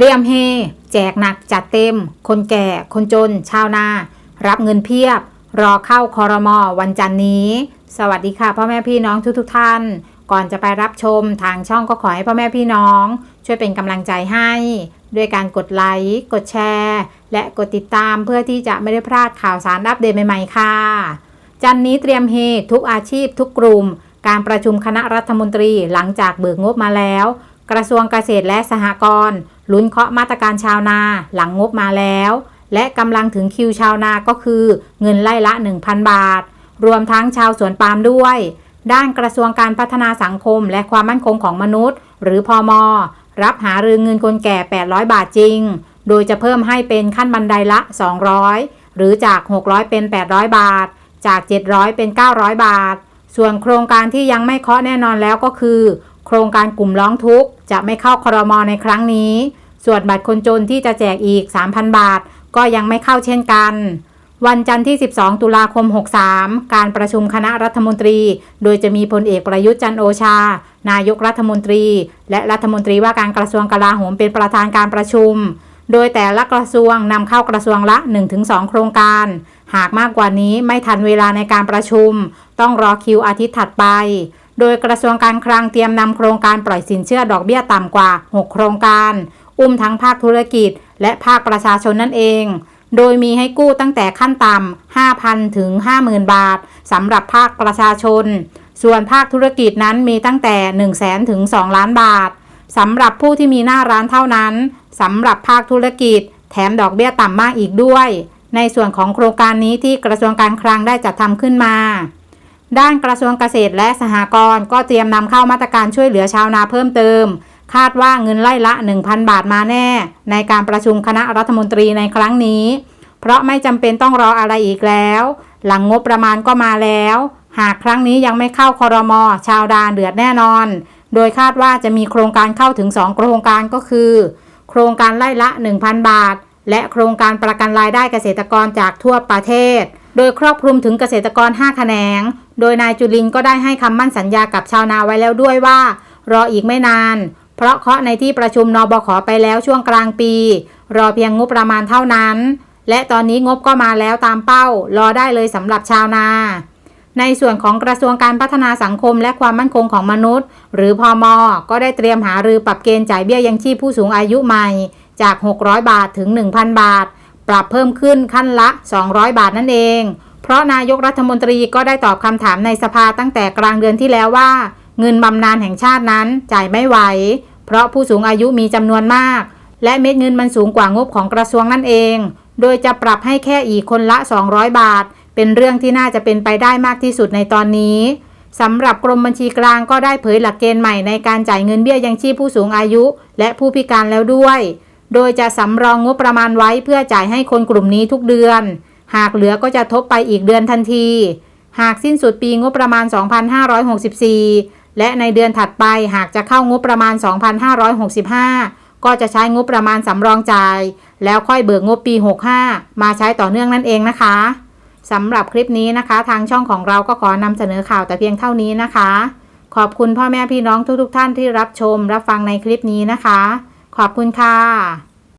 เตรียมเฮ แจกหนักจัดเต็ม คนแก่ คนจน ชาวนา รับเงินเพียบ รอเข้าคอรมอวันจันนี้ สวัสดีค่ะพ่อแม่พี่น้องทุกทท่าน ก่อนจะไปรับชมทางช่องก็ขอให้พ่อแม่พี่น้อง ช่วยเป็นกำลังใจให้ ด้วยการกดไลค์ กดแชร์ และกดติดตามเพื่อที่จะไม่ได้พลาดข่าวสารอัปเดตใหม่ๆค่ะ จันนี้เตรียมเฮทุกอาชีพทุกกลุ่ม การประชุมคณะรัฐมนตรีหลังจากเบิกงบมาแล้ว กระทรวงเกษตรและสหกรณ์ ลุ้นเคาะมาตรการชาวนาหลังงบมาแล้ว และกำลังถึงคิวชาวนาก็คือ เงินไล่ละ 1,000 บาท รวมทั้งชาวสวนปาล์มด้วย ด้านกระทรวงการพัฒนาสังคมและความมั่นคงของมนุษย์ หรือพอมรับหารือเงินคนแก่ 800 บาทจริง โดยจะเพิ่มให้เป็นขั้นบันไดละ 200 หรือจาก 600 เป็น 800 บาท จาก 700 เป็น 900 บาท ส่วนโครงการที่ยังไม่เคาะแน่นอนแล้วก็คือ โครงการกลุ่มร้องทุกข์จะไม่เข้าครมในครั้งนี้ ส่วนบัตรคนจนที่จะแจกอีก 3,000 บาท ก็ยังไม่เข้าเช่นกัน วันจันทร์ที่ 12 ตุลาคม 63 การประชุมคณะรัฐมนตรี โดยจะมีพลเอกประยุทธ์จันโอชา นายกรัฐมนตรี และรัฐมนตรีว่าการกระทรวงกลาโหมเป็นประธานการประชุม โดยแต่ละกระทรวงนำเข้ากระทรวงละ 1-2 โครงการ หากมากกว่านี้ไม่ทันเวลาในการประชุม ต้องรอคิวอาทิตย์ถัดไป โดยกระทรวงการคลังเตรียมนำโครงการปล่อยสินเชื่อดอกเบี้ยต่ำกว่า 6 โครงการ อุ้มทั้งภาคธุรกิจ และภาคประชาชนนั่นเอง โดยมีให้กู้ตั้งแต่ขั้นต่ำ 5,000 ถึง 50,000 บาทสำหรับภาคประชาชน ส่วนภาคธุรกิจนั้นมีตั้งแต่ 1 0 0 0 0แถึง 2 ล้านบาทสำหรับผู้ที่มีหน้าร้านเท่านั้นสำหรับภาคธุรกิจ แถมดอกเบี้ยต่ำมากอีกด้วย ในส่วนของโครงการนี้ที่กระทรวงการคลังได้จัดทำขึ้นมา ด้านกระทรวงเกษตรและสหกรณ์ก็เตรียมนำเข้ามาตรการช่วยเหลือชาวนาเพิ่มเติม คาดว่าเงินไล่ละ 1,000 บาทมาแน่ ในการประชุมคณะรัฐมนตรีในครั้งนี้ เพราะไม่จำเป็นต้องรออะไรอีกแล้ว หลังงบประมาณก็มาแล้ว หากครั้งนี้ยังไม่เข้าคอรมอชาวดานเดือดแน่นอน โดยคาดว่าจะมีโครงการเข้าถึง 2 โครงการก็คือ โครงการไล่ละ 1,000 บาท และโครงการประกันรายได้เกษตรกรจากทั่วประเทศ โดยครอบคลุมถึงเกษตรกร 5 แขนง โดยนายจุลินก็ได้ให้คำมั่นสัญญากับชาวนาไว้แล้วด้วยว่า รออีกไม่นาน เพราะเคาะในที่ประชุมนบขไปแล้วช่วงกลางปี รอเพียงงบประมาณเท่านั้น และตอนนี้งบก็มาแล้วตามเป้า รอได้เลยสำหรับชาวนา ในส่วนของกระทรวงการพัฒนาสังคมและความมั่นคงของมนุษย์ หรือพอมอก็ได้เตรียมหารือปรับเกณฑ์จ่ายเบี้ยยังชีพผู้สูงอายุใหม่ จาก 600 บาทถึง 1,000 บาท ปรับเพิ่มขึ้นขั้นละ 200 บาทนั่นเอง เพราะนายกรัฐมนตรีก็ได้ตอบคำถามในสภาตั้งแต่กลางเดือนที่แล้วว่า เงินบำนาญแห่งชาตินั้นจ่ายไม่ไหว เพราะผู้สูงอายุมีจำนวนมาก และเม็ดเงินมันสูงกว่างบของกระทรวงนั่นเอง โดยจะปรับให้แค่อีกคนละ 200 บาท เป็นเรื่องที่น่าจะเป็นไปได้มากที่สุดในตอนนี้สำหรับกรมบัญชีกลางก็ได้เผยหลักเกณฑ์ใหม่ในการจ่ายเงินเบี้ยยังชีพผู้สูงอายุ และผู้พิการแล้วด้วย โดยจะสำรองงบประมาณไว้เพื่อจ่ายให้คนกลุ่มนี้ทุกเดือน หากเหลือก็จะทบไปอีกเดือนทันที หากสิ้นสุดปีงบประมาณ 2564 และในเดือนถัดไปหากจะเข้างบประมาณ 2565 ก็จะใช้งบประมาณสำรองจ่าย แล้วค่อยเบิกงบปี 65 มาใช้ต่อเนื่องนั่นเองนะคะสำหรับคลิปนี้นะคะ ทางช่องของเราก็ขอนำเสนอข่าวแต่เพียงเท่านี้นะคะ ขอบคุณพ่อแม่พี่น้องทุกๆทท่านที่รับชม รับฟังในคลิปนี้นะคะ ขอบคุณค่ะ